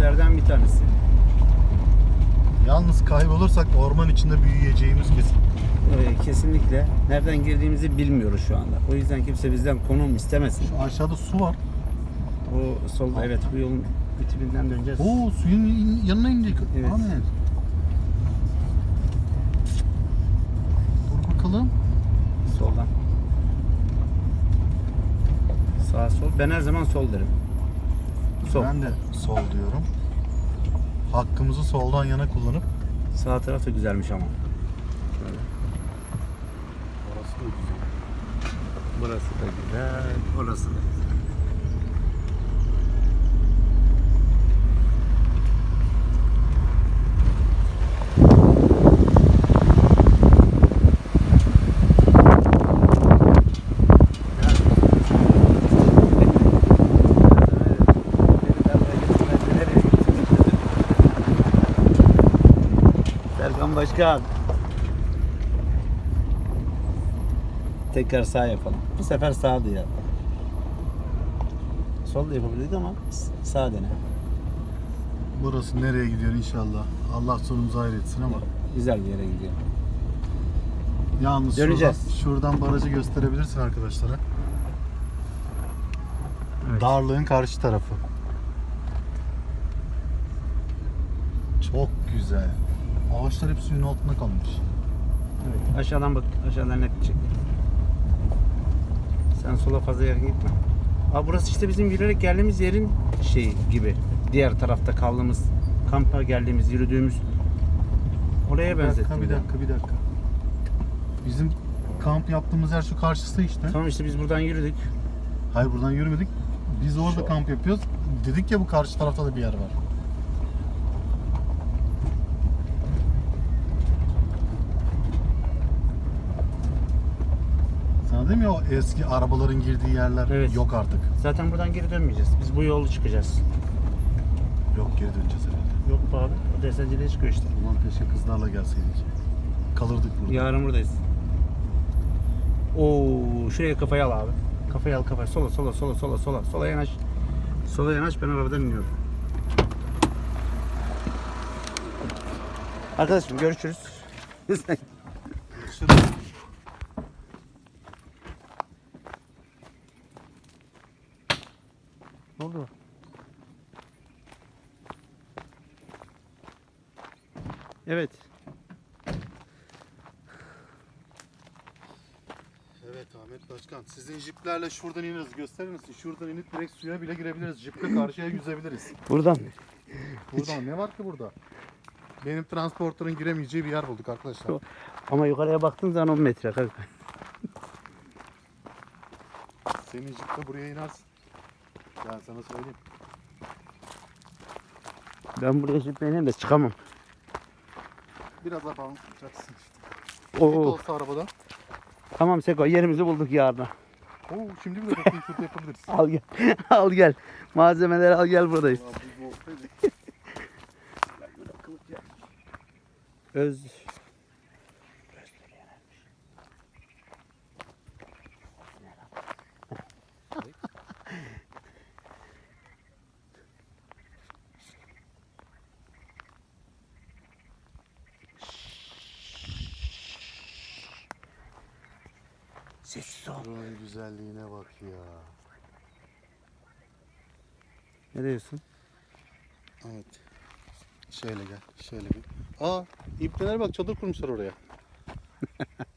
yerlerden bir tanesi. Yalnız kaybolursak orman içinde büyüyeceğimiz kesin. Ee, kesinlikle nereden girdiğimizi bilmiyoruz şu anda. O yüzden kimse bizden konum istemesin. Şu aşağıda su var. O solda evet bu yolun bitibinden döneceğiz. Oo suyun yanına indik. Evet. Ahmet. Dur bakalım. Soldan. Sağ sol. Ben her zaman sol derim. Sol. Ben de sol diyorum. Hakkımızı soldan yana kullanıp Sağ taraf da güzelmiş ama. Şöyle. Orası da güzel. Burası da güzel. Orası da güzel. Başkan. Tekrar sağ yapalım. Bu sefer sağdı ya. Sol da yapabilirdik ama sağ dene. Burası nereye gidiyor inşallah. Allah sonumuzu hayretsin ama. Güzel bir yere gidiyor. Yalnız Döneceğiz. Şuradan, şuradan barajı gösterebilirsin arkadaşlara. Evet. Darlığın karşı tarafı. Çok güzel. Ağaçlar hep suyun altında kalmış. Evet. Aşağıdan bak. Aşağıdan net çek. Sen sola fazla yer gitme. Aa, burası işte bizim yürüyerek geldiğimiz yerin şeyi gibi. Diğer tarafta kaldığımız, kampa geldiğimiz, yürüdüğümüz oraya Bir benzettim. dakika, bir dakika, bir dakika. Bizim kamp yaptığımız yer şu karşısı işte. Tamam işte biz buradan yürüdük. Hayır buradan yürümedik. Biz orada kamp yapıyoruz. Dedik ya bu karşı tarafta da bir yer var. Dedim ya o eski arabaların girdiği yerler Evet. yok artık. Zaten buradan geri dönmeyeceğiz. Biz bu yolu çıkacağız. Yok geri döneceğiz herhalde. Yok be abi. O desenciliğe çıkıyor işte. Ulan keşke kızlarla gelseydik. Kalırdık burada. Yarın buradayız. Oo, şuraya kafayı al abi. Kafayı al kafayı. Sola sola sola sola sola. Sola yanaş. Sola yanaş ben arabadan iniyorum. Arkadaşım görüşürüz. ne oldu? Evet. Evet Ahmet Başkan. Sizin jiplerle şuradan ineriz. Gösterir misin? Şuradan inip direkt suya bile girebiliriz. Jiple karşıya yüzebiliriz. Buradan. Buradan ne var ki burada? Benim transportörün giremeyeceği bir yer bulduk arkadaşlar. Ama yukarıya baktığın zaman 10 metre kanka. Senin jiple buraya inersin. Ben sana söyleyeyim. Ben buraya zıplayayım de çıkamam. Biraz daha falan uçacaksın. Oo. Git olsa arabada. Tamam Seko yerimizi bulduk yarına. Oo, şimdi bile bakayım şurada yapabiliriz. Al gel. al gel. Malzemeleri al gel buradayız. Öz. Sessiz ol. Buranın güzelliğine bak ya. Ne diyorsun? Evet. Şöyle gel. Şöyle bir. Aa, ipneler bak çadır kurmuşlar oraya.